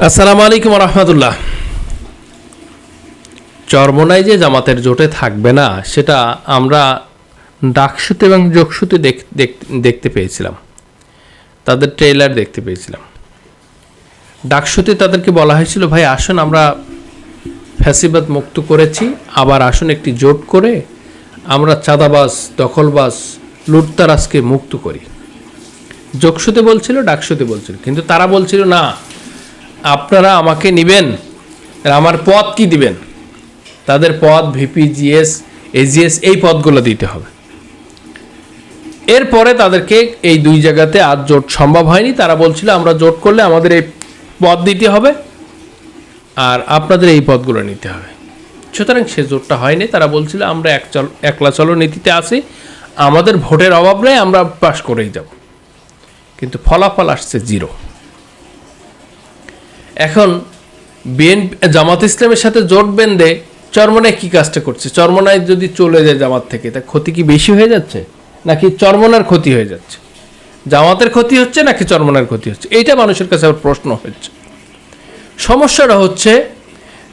আসসালামু আলাইকুম রহমতুল্লাহ চরমনাই যে জামাতের জোটে থাকবে না, সেটা আমরা ডাকসুতে এবং যোগসুতে দেখ- দেখ- দেখতে পেয়েছিলাম। তাদের ট্রেলার দেখতে পেয়েছিলাম। ডাকসুতে তাদেরকে বলা হয়েছিল, ভাই, আসুন, আমরা ফ্যাসিবাদ মুক্ত করেছি, আবার আসুন একটি জোট করে আমরা চাঁদাবাস দখলবাস লুটতারাসকে মুক্ত করি। যোগসুতে বলছিল, ডাকসুতে বলছিল, কিন্তু তারা বলছিল, না আপনারা আমাকে নিবেন আমার পদ কি দিবেন? তাদের পদ ভিপিজিএস এজিএস এই পদগুলো দিতে হবে। এরপরে তাদেরকে এই দুই জায়গাতে আর জোট সম্ভব হয়নি। তারা বলছিল, আমরা জোট করলে আমাদের এই পদ দিতে হবে আর আপনাদের এই পদগুলো নিতে হবে। সুতরাং সে জোটটা হয়নি। তারা বলছিল, আমরা এক চল, একলা চলো নীতিতে আছি। আমাদের ভোটের অভাব নেই, আমরা পাশ করেই যাব। কিন্তু ফলাফল আসছে জিরো। এখন বিএনপি, জামাত ইসলামের সাথে জোট বেঁধে চরমনায় কি কাজটা করছে? চরমনায় যদি চলে যায় জামাত থেকে, তা ক্ষতি কি বেশি হয়ে যাচ্ছে? নাকি চরমনার ক্ষতি হয়ে যাচ্ছে? জামাতের ক্ষতি হচ্ছে নাকি চরমনার ক্ষতি হচ্ছে? এইটা মানুষের কাছে আবার প্রশ্ন হচ্ছে। সমস্যাটা হচ্ছে,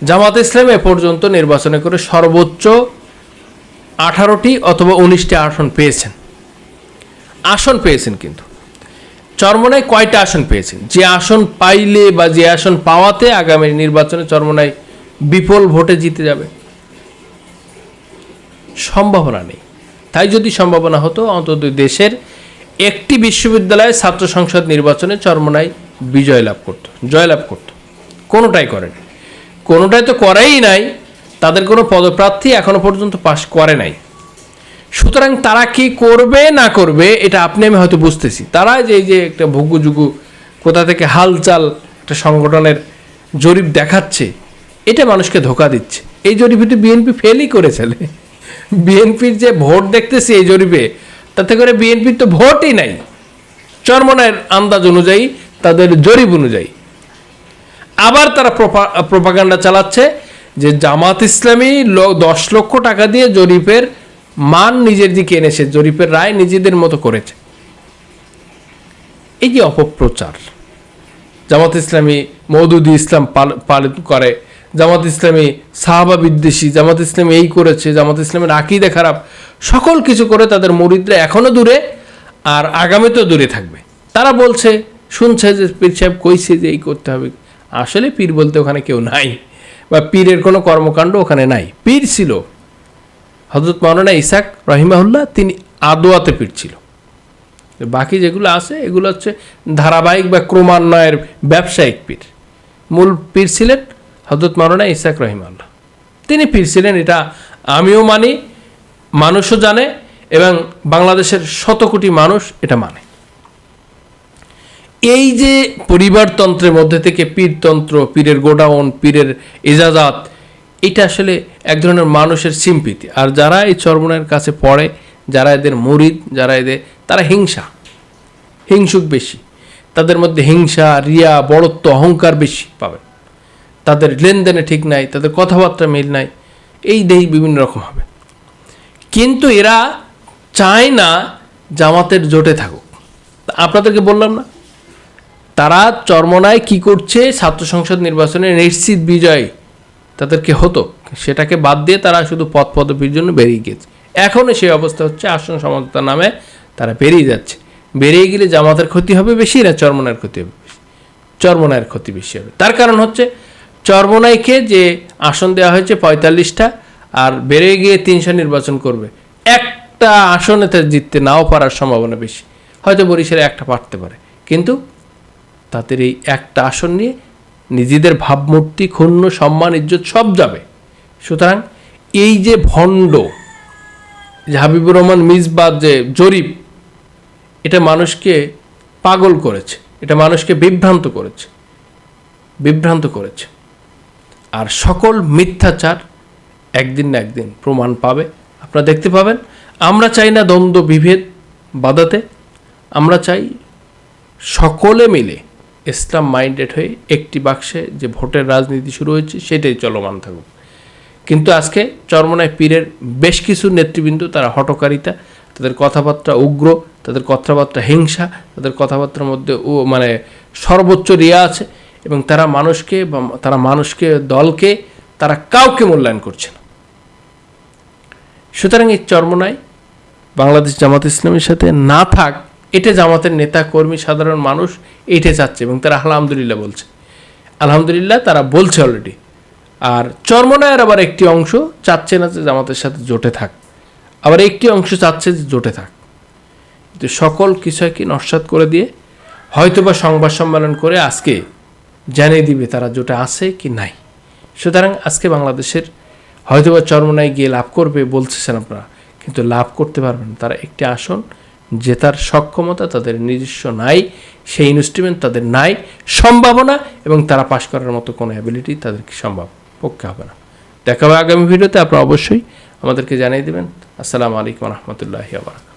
জামাত ইসলাম এ পর্যন্ত নির্বাচনে করে সর্বোচ্চ আঠারোটি অথবা উনিশটি আসন পেয়েছেন। আসন পেয়েছেন কিন্তু। চরমনায় কয়টা আসন পেয়েছেন? যে আসন পাইলে বা যে আসন পাওয়াতে আগামী নির্বাচনে চরমনায় বিপুল ভোটে জিতে যাবে। সম্ভাবনা নেই। তাই যদি সম্ভাবনা হতো, অন্তত দেশের একটি বিশ্ববিদ্যালয়ে ছাত্র সংসদ নির্বাচনে চরমনায় বিজয় লাভ করত জয়লাভ করত। কোনোটাই করেনি। কোনোটাই তো করাই নাই। তাদের কোনো পদপ্রার্থী এখনও পর্যন্ত পাশ করে নাই। সুতরাং তারা কি করবে, না করবে, এটা আপনি, আমি হয়তো বুঝতেছি। তারা যে, এই যে একটা ভুগুজুগু কোথা থেকে হালচাল একটা সংগঠনের জরিপ দেখাচ্ছে, এটা মানুষকে ধোকা দিচ্ছে। এই জরিপে বিএনপি ফেলই করেছে বিএনপির যে ভোট দেখতেছি এই জরিপে, তাতে করে বিএনপির তো ভোটই নাই। চরমনের আন্দাজ অনুযায়ী, তাদের জরিপ অনুযায়ী। আবার তারা প্রপাগান্ডা চালাচ্ছে যে জামাত ইসলামী দশ লক্ষ টাকা দিয়ে জরিপের মান নিজের দিকে এনেছে, জরিপের রায় নিজেদের মতো করেছে। এই যে অপপ্রচার, জামাত ইসলামী মৌদুদি ইসলাম পাল- পালিত করে, জামাত ইসলামী সাহাবা বিদ্বেষী, জামাত ইসলামী এই করেছে, জামাত ইসলামের আকিদে খারাপ, সকল কিছু করে তাদের মরিদরা এখনও দূরে আর আগামীতেও দূরে থাকবে। তারা বলছে, শুনছে যে পীর সাহেব কইছে যে এই করতে হবে। আসলে পীর বলতে ওখানে কেউ নাই, বা পীরের কোনো কর্মকাণ্ড ওখানে নাই। পীর ছিল হজরত মৌলানা ইসাক রহিমাহুল্লাহ তিনি আদোয়াতে পীর ছিল। বাকি যেগুলো আছে, এগুলো হচ্ছে ধারাবাহিক বা ক্রমান্বয়ের ব্যবসায়িক পীর। মূল পীর ছিলেন হজরত মৌলানা ইসাক রহিমাল্লাহ তিনি পীর ছিলেন, এটা আমিও মানি, মানুষও জানে এবং বাংলাদেশের শত কোটি মানুষ এটা মানে। এই যে পরিবারতন্ত্রের মধ্যে থেকে পীরতন্ত্র, পীরের গোডাউন, পীরের এজাজাত এটা আসলে এক ধরনের মানুষের সিম্পিতি। আর যারা এই চর্মনের কাছে পড়ে, যারা এদের মরিদ, যারা এদের, তারা হিংসা। হিংসুক বেশি। তাদের মধ্যে হিংসা, রিয়া, বড়ত্ব, অহংকার বেশি পাবেন। তাদের লেনদেনে ঠিক নাই, তাদের কথাবার্তা মিল নাই, এই দেই বিভিন্ন রকম হবে। কিন্তু এরা চায় না জামাতের জোটে থাকুক। আপনাদেরকে বললাম না, তারা চরমনায় কি করছে, ছাত্র সংসদ নির্বাচনে নিশ্চিত বিজয়। তাদেরকে হতো, সেটাকে বাদ দিয়ে তারা শুধু পদ পদবীর জন্য বেরিয়ে গেছে এখনও সেই অবস্থা হচ্ছে, আসন সমঝোতার নামে তারা বেরিয়ে যাচ্ছে। বেরিয়ে গেলে জামাতের ক্ষতি হবে বেশি, না চরমনার ক্ষতি হবে চরমনায়ের ক্ষতি বেশি হবে। তার কারণ হচ্ছে, চরমনাইকে যে আসন দেওয়া হয়েছে পঁয়তাল্লিশটা, আর বেড়ে গিয়ে তিনশো নির্বাচন করবে, একটা আসনেতে জিততে নাও পারার সম্ভাবনা বেশি। হয়তো বরিশালে একটা পারতে পারে, কিন্তু তাদের এই একটা আসন নিয়ে নিজেদের ভাবমূর্তি, ক্ষুণ্ণ, সম্মান, ইজ্জত সব যাবে। সুতরাং এই যে ভণ্ড যে হাবিবুর রহমান মিসবাদ যে জরিপ, এটা মানুষকে পাগল করেছে, এটা মানুষকে বিভ্রান্ত করেছে বিভ্রান্ত করেছে। আর সকল মিথ্যাচার একদিন না একদিন প্রমাণ পাবে। আপনারা দেখতে পাবেন, আমরা চাই না দ্বন্দ্ব, বিভেদ বাধাতে, আমরা চাই সকলে মিলে ইসলাম মাইন্ডেড হয়ে একটি বাক্সে যে ভোটের রাজনীতি শুরু হয়েছে, সেটাই চলমান থাকুক। কিন্তু আজকে চরমনায় পীরের বেশ কিছু নেতৃবৃন্দ, তারা হটকারিতা তাদের কথাবার্তা উগ্র, তাদের কথাবার্তা হিংসা, তাদের কথাবার্তার মধ্যে ও মানে সর্বোচ্চ রিয়া আছে এবং তারা মানুষকে বা তারা মানুষকে, দলকে তারা কাউকে মূল্যায়ন করছে না। সুতরাং এই চর্মনায় বাংলাদেশ জামাত ইসলামের সাথে না থাক এটা জামাতের নেতা, কর্মী, সাধারণ মানুষ এইটা চাচ্ছে এবং তারা আলহামদুলিল্লাহ বলছে। আলহামদুলিল্লাহ তারা বলছে অলরেডি আর চর্মনায়ের আবার একটি অংশ চাচ্ছে না যে জামাতের সাথে জোটে থাক। আবার একটি অংশ চাচ্ছে যে জোটে থাক। কিন্তু সকল বিষয়কে নস্বাত করে দিয়ে হয়তোবা সংবাদ সম্মেলন করে আজকে জানিয়ে দিবে তারা জোটে আছে কি নাই। সুতরাং আজকে বাংলাদেশের হয়তোবা চর্মনায় গিয়ে লাভ করবে বলতেছেন আপনারা, কিন্তু লাভ করতে পারবেন। তারা একটি আসন জেতার সক্ষমতা তাদের নিজস্ব নাই, সেই ইনস্ট্রুমেন্ট তাদের নাই, সম্ভাবনা এবং তারা পাশ করার মতো কোনো অ্যাবিলিটি তাদের সম্ভব পক্ষে হবে না। দেখা হবে আগামী ভিডিওতে আপনারা অবশ্যই আমাদেরকে জানিয়ে দেবেন। আসসালামু আলাইকুম রহমতুল্লাহি আবার